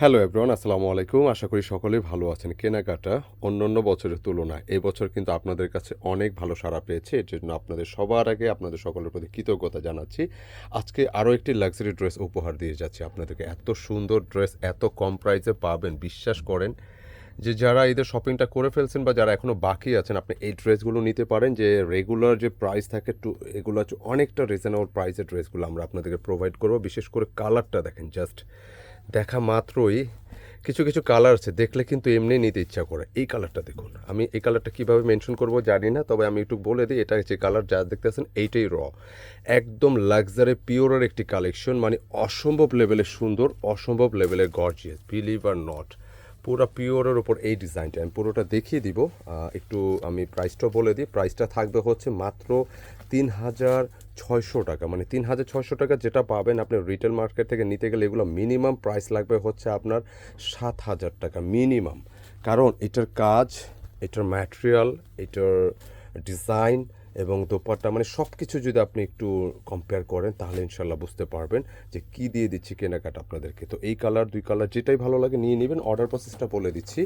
Hello everyone আসসালামু আলাইকুম আশা করি সকলেই ভালো আছেন। কেনাকাটা অন্যান্য বছরের তুলনায় এই বছর কিন্তু আপনাদের কাছে অনেক ভালো সাড়া পেয়েছে। এর জন্য আপনাদের সবার আগে আপনাদের সকলের প্রতি কৃতজ্ঞতা জানাচ্ছি। আজকে আরও একটি লাক্সারি ড্রেস উপহার দিয়ে যাচ্ছি আপনাদেরকে। এত সুন্দর ড্রেস এত কম প্রাইসে পাবেন, বিশ্বাস করেন যে যারা এদের শপিংটা করে ফেলছেন বা যারা এখনও বাকি আছেন, আপনি এই ড্রেসগুলো নিতে পারেন। যে রেগুলার যে প্রাইস থাকে টু এগুলো হচ্ছে অনেকটা রিজনেবল প্রাইসের ড্রেসগুলো আমরা আপনাদেরকে প্রোভাইড করব। বিশেষ করে কালারটা দেখেন জাস্ট দেখা মাত্রই কিছু কিছু কালার আছে, দেখলে কিন্তু এমনি নিতে ইচ্ছা করে। এই কালারটা দেখুন, আমি এই কালারটা কীভাবে মেনশন করব জানি না, তবে আমি একটু বলে দিই, এটা যে কালার যা দেখতেছেন এইটাই র একদম লাক্সারি পিওরের একটি কালেকশন মানে অসম্ভব লেভেলের সুন্দর, অসম্ভব লেভেলের গর্জিয়াস বিলিভ আর নট পুরো পিওরের ওপর এই ডিজাইনটা আমি পুরোটা দেখিয়ে দিব। একটু আমি প্রাইসটা বলে দিই প্রাইসটা থাকবে হচ্ছে মাত্র তিন হাজার ছয়শো টাকা মানে তিন হাজার ছয়শো টাকা যেটা পাবেন আপনি রিটেল মার্কেট থেকে নিতে গেলে এগুলো মিনিমাম প্রাইস লাগবে হচ্ছে আপনার সাত হাজার টাকা মিনিমাম কারণ এটার কাজ, এটার ম্যাটেরিয়াল এটার ডিজাইন এবং দোপাট্টা মানে সব কিছু যদি আপনি একটু কম্পেয়ার করেন তাহলে ইনশাল্লাহ বুঝতে পারবেন যে কি দিয়ে দিচ্ছি কেনাকাটা আপনাদেরকে। তো এই কালার দুই কালার যেটাই ভালো লাগে নিয়ে নেবেন। অর্ডার প্রসেসটা বলে দিচ্ছি।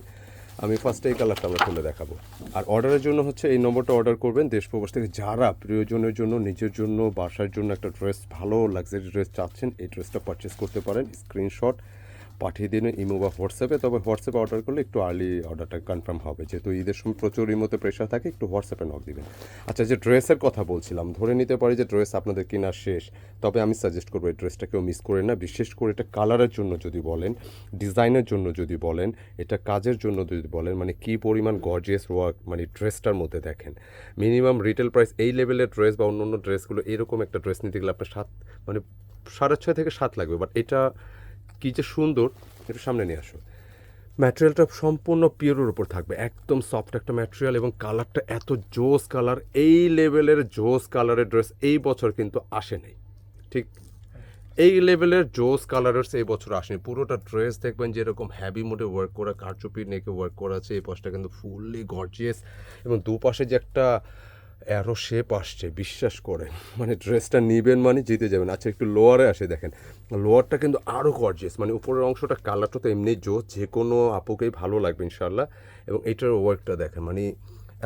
আমি ফার্স্টে এই কালারটা আমরা খুলে দেখাবো। আর অর্ডারের জন্য হচ্ছে এই নম্বরটা অর্ডার করবেন দেশ প্রবাস থেকে। যারা প্রিয়জনের জন্য, নিজের জন্য, বাসার জন্য একটা ড্রেস ভালো লাক্সারি ড্রেস চাচ্ছেন, এই ড্রেসটা পারচেস করতে পারেন। স্ক্রিনশট পাঠিয়ে দিন ইমো বা হোয়াটসঅ্যাপে, তবে হোয়াটসঅ্যাপে অর্ডার করলে একটু আর্লি অর্ডারটা কনফার্ম হবে। যেহেতু ঈদের সময় প্রচুর ইমোতে প্রেশার থাকে, একটু হোয়াটসঅ্যাপে নক দিবেন। আচ্ছা যে ড্রেসের কথা বলছিলাম, ধরে নিতে পারি যে ড্রেস আপনাদের কেনা শেষ, তবে আমি সাজেস্ট করব এই ড্রেসটা কেউ মিস করে না। বিশেষ করে এটা কালারের জন্য যদি বলেন ডিজাইনের জন্য যদি বলেন, এটা কাজের জন্য যদি বলেন মানে কি পরিমাণ গর্জিয়াস ওয়ার্ক মানে ড্রেসটার মধ্যে দেখেন। মিনিমাম রিটেল প্রাইস এই লেভেলের ড্রেস বা অন্য অন্য ড্রেসগুলো এরকম একটা ড্রেস নিতে গেলে আপনার সাত মানে সাড়ে ছয় থেকে সাত লাগবে বাট এটা কী যে সুন্দর, একটু সামনে নিয়ে আসো। ম্যাটেরিয়ালটা সম্পূর্ণ পিওরের উপর থাকবে, একদম সফট একটা ম্যাটেরিয়াল এবং কালারটা এত জোস কালার, এই লেভেলের জোস কালারের ড্রেস এই বছর কিন্তু আসেনি ঠিক? এই লেভেলের জোস কালারের এই বছর আসেনি পুরোটা ড্রেস দেখবেন যেরকম হ্যাভি মোডে ওয়ার্ক করা কারচুপি নেকে ওয়ার্ক করা আছে, এই পাশটা কিন্তু ফুললি গর্জিয়াস এবং দুপাশে যে একটা অ্যারো শেপ আসছে, বিশ্বাস করে মানে ড্রেসটা নেবেন মানে জিতে যাবেন। আচ্ছা একটু লোয়ারে আসে, দেখেন। লোয়ারটা কিন্তু আরও গর্জিয়াস মানে উপরের অংশটা কালারটা তো এমনি জোস, যে কোনো আপুকেই ভালো লাগবে ইনশাল্লাহ এবং এটার ওয়ার্কটা দেখেন মানে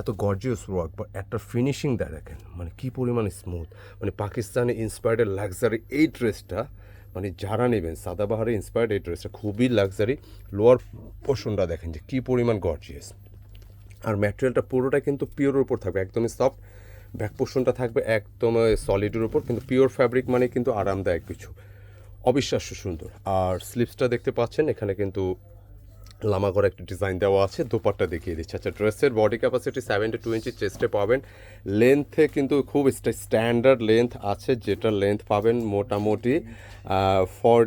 এত গর্জিয়াস ওয়ার্ক বা একটা ফিনিশিং দেয়, দেখেন। মানে কী পরিমাণে স্মুথ মানে পাকিস্তানে ইন্সপায়ার্ডের লাক্সারি এই ড্রেসটা মানে যারা নেবেন সাদাবাহারে ইন্সপায়ার্ড এই ড্রেসটা, খুবই লাক্সারি লোয়ার পোর্শনটা দেখেন যে কী পরিমাণ গর্জিয়াস আর ম্যাটেরিয়ালটা পুরোটা কিন্তু পিওর উপর থাকবে, একদমই সফট ব্যাক পোর্শনটা থাকবে একদম সলিডের উপর, কিন্তু পিওর ফ্যাব্রিক মানে কিন্তু আরামদায়ক কিছু। অবিশ্বাস্য সুন্দর। আর স্লিপসটা দেখতে পাচ্ছেন, এখানে কিন্তু লামা করে একটা ডিজাইন দেওয়া আছে, দোপাট্টা দেখিয়ে দিচ্ছে। আচ্ছা ড্রেসের body capacity seven two inch চেস্টে পাবেন। লেন্থে কিন্তু খুব স্ট্যান্ডার্ড লেন্থ আছে, যেটা লেন্থ পাবেন মোটামুটি ফর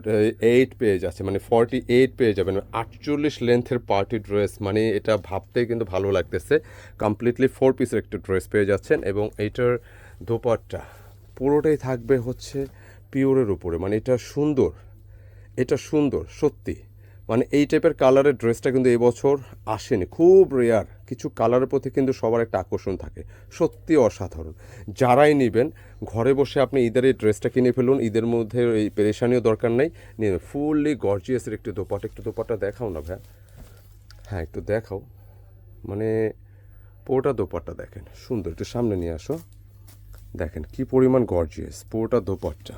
এইট পেজ আছে মানে ফর্টি এইট পেয়ে যাবেন। আটচল্লিশ লেন্থের পার্টি ড্রেস মানে এটা ভাবতেই কিন্তু ভালো লাগতেছে। কমপ্লিটলি ফোর পিসের একটা ড্রেস পেয়ে যাচ্ছেন এবং এইটার দোপাট্টা পুরোটাই থাকবে হচ্ছে পিওরের উপরে মানে এটা সুন্দর এটা সুন্দর, সত্যি। মানে এই টাইপের কালারের ড্রেসটা কিন্তু এবছর আসেনি। খুব রেয়ার কিছু কালারের প্রতি কিন্তু সবার একটা আকর্ষণ থাকে। সত্যি অসাধারণ। যারাই নেবেন, ঘরে বসে আপনি ঈদের এই ড্রেসটা কিনে ফেলুন, ঈদের মধ্যে এই পেরেশানিও দরকার নেই। নিয়ে ফুললি গর্জিয়াসের একটু দোপাটা একটু দোপাটা দেখাও না ভাই হ্যাঁ একটু দেখাও। মানে পুরোটা দোপাট্টা দেখেন। সুন্দর, একটু সামনে নিয়ে আসো। দেখেন কি পরিমাণ গর্জিয়াস পুরোটা দোপাট্টা।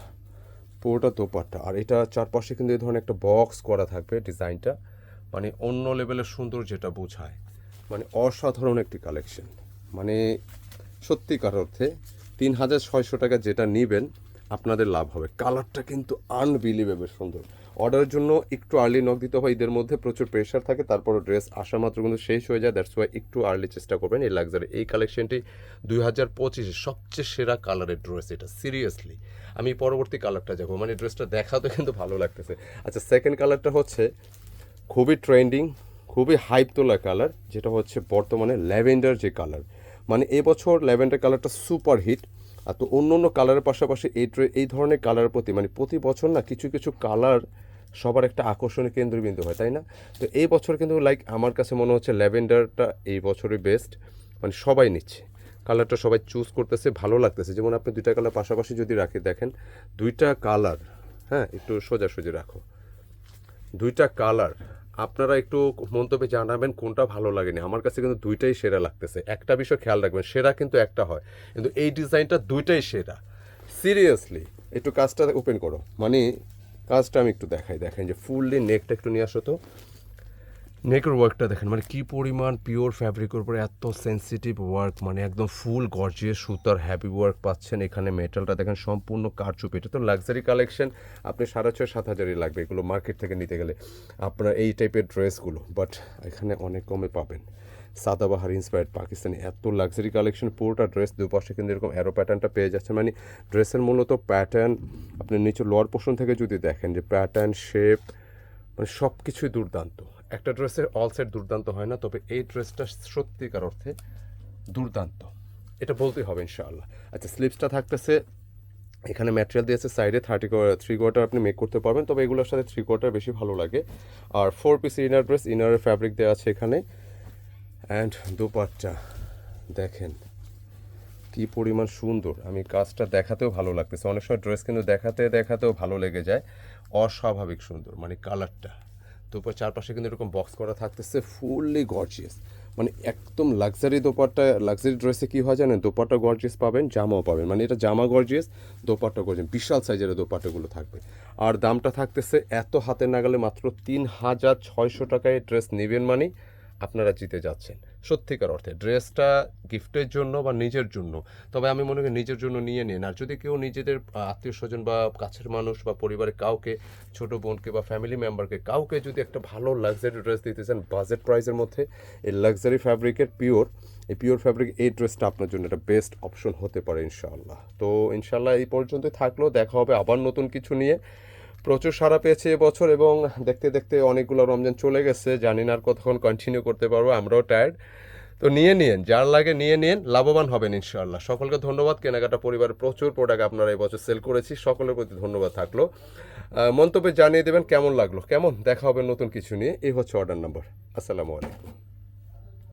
পুরোটা দোপাট্টা। আর এটা চারপাশে কিন্তু এই ধরনের একটা বক্স করা থাকবে ডিজাইনটা মানে অন্য লেভেলের সুন্দর যেটা বোঝায়। মানে অসাধারণ একটি কালেকশন মানে সত্যিকার অর্থে তিন হাজার ছয়শো টাকা যেটা নেবেন, আপনাদের লাভ হবে। কালারটা কিন্তু আনবিলিভেবল সুন্দর। অর্ডারের জন্য একটু আর্লি নক দিতে হয় ঈদের মধ্যে প্রচুর প্রেশার থাকে তারপর ড্রেস আসা মাত্র কিন্তু শেষ হয়ে যায় দ্যাটস ওয়াই একটু আর্লি চেষ্টা করবেন, এই লাক্সারি এই কালেকশনটি দুই হাজার পঁচিশে সবচেয়ে সেরা কালারের ড্রেস এটা সিরিয়াসলি আমি পরবর্তী কালারটা যাব মানে ড্রেসটা দেখাতে কিন্তু ভালো লাগতেছে। আচ্ছা সেকেন্ড কালারটা হচ্ছে খুবই ট্রেন্ডিং খুবই হাইপ তোলা কালার যেটা হচ্ছে বর্তমানে ল্যাভেন্ডার যে কালার মানে এবছর ল্যাভেন্ডার কালারটা সুপার হিট আর তো অন্য অন্য কালারের পাশাপাশি এই এই ধরনের কালারের প্রতি মানে প্রতি বছর না কিছু কিছু কালার সবার একটা আকর্ষণীয় কেন্দ্রবিন্দু হয়, তাই না? তো এই বছর কিন্তু লাইক আমার কাছে মনে হচ্ছে ল্যাভেন্ডারটা এই বছরই বেস্ট মানে সবাই নিচ্ছে। কালারটা সবাই চুজ করতেছে, ভালো লাগতেছে। যেমন আপনি দুইটা কালার পাশাপাশি যদি রাখি, দেখেন, দুইটা কালার হ্যাঁ একটু সোজাসুজি রাখো। দুইটা কালার আপনারা একটু মন্তব্যে জানাবেন কোনটা ভালো লাগেনি। আমার কাছে কিন্তু দুইটাই সেরা লাগতেছে। একটা বিষয় খেয়াল রাখবেন, সেরা কিন্তু একটা হয়। কিন্তু এই ডিজাইনটা দুইটাই সেরা। সিরিয়াসলি একটু কাজটা ওপেন করো। মানে কাজটা আমি একটু দেখাই। দেখেন যে ফুললি নেকটা একটু নিয়ে আসো তো। নেকের ওয়ার্কটা দেখেন মানে কি পরিমাণ পিওর ফ্যাব্রিকের উপরে এত সেন্সিটিভ ওয়ার্ক মানে একদম ফুল গর্জিয়ে সুতার হ্যাপি ওয়ার্ক পাচ্ছেন এখানে মেটালটা দেখেন সম্পূর্ণ কারচুপি, এটা তো লাক্সারি কালেকশন আপনি সাড়ে ছয়, সাত হাজারই লাগবে এগুলো মার্কেট থেকে নিতে গেলে। আপনার এই টাইপের ড্রেসগুলো বাট এখানে অনেক কমে পাবেন। সাদাবাহার ইন্সপায়ার্ড পাকিস্তানি এত লাক্সারি কালেকশন পুরোটা ড্রেস দুপাশে কিন্তু এরকম অ্যারো প্যাটার্নটা পেয়ে যাচ্ছে। মানে ড্রেসের মূলত প্যাটার্ন আপনি নিচে লোয়ার পোর্শন থেকে যদি দেখেন যে প্যাটার্ন শেপ মানে সব কিছুই দুর্দান্ত। একটা ড্রেসের অল সেট দুর্দান্ত হয় না, তবে এই ড্রেসটা সত্যিকার অর্থে দুর্দান্ত। এটা বলতেই হবে ইনশাআল্লাহ। আচ্ছা স্লিপসটা থাকতেছে, এখানে ম্যাটেরিয়াল দিয়েছে সাইডে থার্টি থ্রি কোয়ার্টার আপনি মেক করতে পারবেন, তবে এগুলোর সাথে থ্রি কোয়ার্টার বেশি ভালো লাগে। আর ফোর পিস ইনার ড্রেস ইনারের ফ্যাব্রিক দেওয়া আছে এখানে। অ্যান্ড দুপাট্টা, দেখেন কি পরিমাণ সুন্দর। আমি কাজটা দেখাতেও ভালো লাগতেছে। অনেক সময় ড্রেস কিন্তু দেখাতে, দেখাতেও ভালো লেগে যায়। অস্বাভাবিক সুন্দর মানে কালারটা। দুপুর চারপাশে কিন্তু এরকম বক্স করা থাকতেছে ফুললি গর্জিয়াস মানে একদম লাক্সারি দোপাট্টা লাক্সারি ড্রেসে কী হয় জানেন? দোপাট্টা গর্জিয়াস পাবেন, জামাও পাবেন। মানে এটা জামা গর্জিয়াস দোপাট্টা গর্জিয়াস বিশাল সাইজের দোপাট্টাগুলো থাকবে। আর দামটা থাকতেছে এত হাতে নাগালে মাত্র তিন হাজার ছয়শো টাকায় ড্রেস নেবেন মানে আপনারা জিতে যাচ্ছেন। সত্যিকার অর্থে ড্রেসটা গিফটের জন্য বা নিজের জন্য, তবে আমি মনে করি নিজের জন্য নিয়ে নিন। আর যদি কেউ নিজেদের আত্মীয় স্বজন বা কাছের মানুষ বা পরিবারের কাউকে, ছোট বোনকে বা ফ্যামিলি মেম্বারকে কাউকে যদি একটা ভালো লাক্সারি ড্রেস দিতে চান বাজেট প্রাইসের মধ্যে, এই লাক্সারি ফ্যাব্রিকের পিওর এই পিওর ফ্যাব্রিক এই ড্রেসটা আপনার জন্য একটা বেস্ট অপশন হতে পারে ইনশাআল্লাহ। তো ইনশাআল্লাহ এই পর্যন্তই থাকল। দেখা হবে আবার নতুন কিছু নিয়ে। প্রচুর সারা পেয়েছে এবছর এবং দেখতে দেখতে অনেকগুলো রমজান চলে গেছে। জানি না আর কতক্ষণ কন্টিনিউ করতে পারব, আমরাও টায়ার্ড তো নিয়ে নিন যার লাগে নিয়ে নিন লাভবান হবেন ইনশাআল্লাহ। সকলকে ধন্যবাদ। কেনাকাটা পরিবারের প্রচুর প্রোডাক্ট আপনারা এবছর সেল করেছি, সকলের প্রতি ধন্যবাদ থাকল। মন্তব্যে জানিয়ে দেবেন কেমন লাগল। কেমন? দেখা হবে নতুন কিছু নিয়ে। এই হচ্ছে অর্ডার নাম্বার আসসালামু আলাইকুম।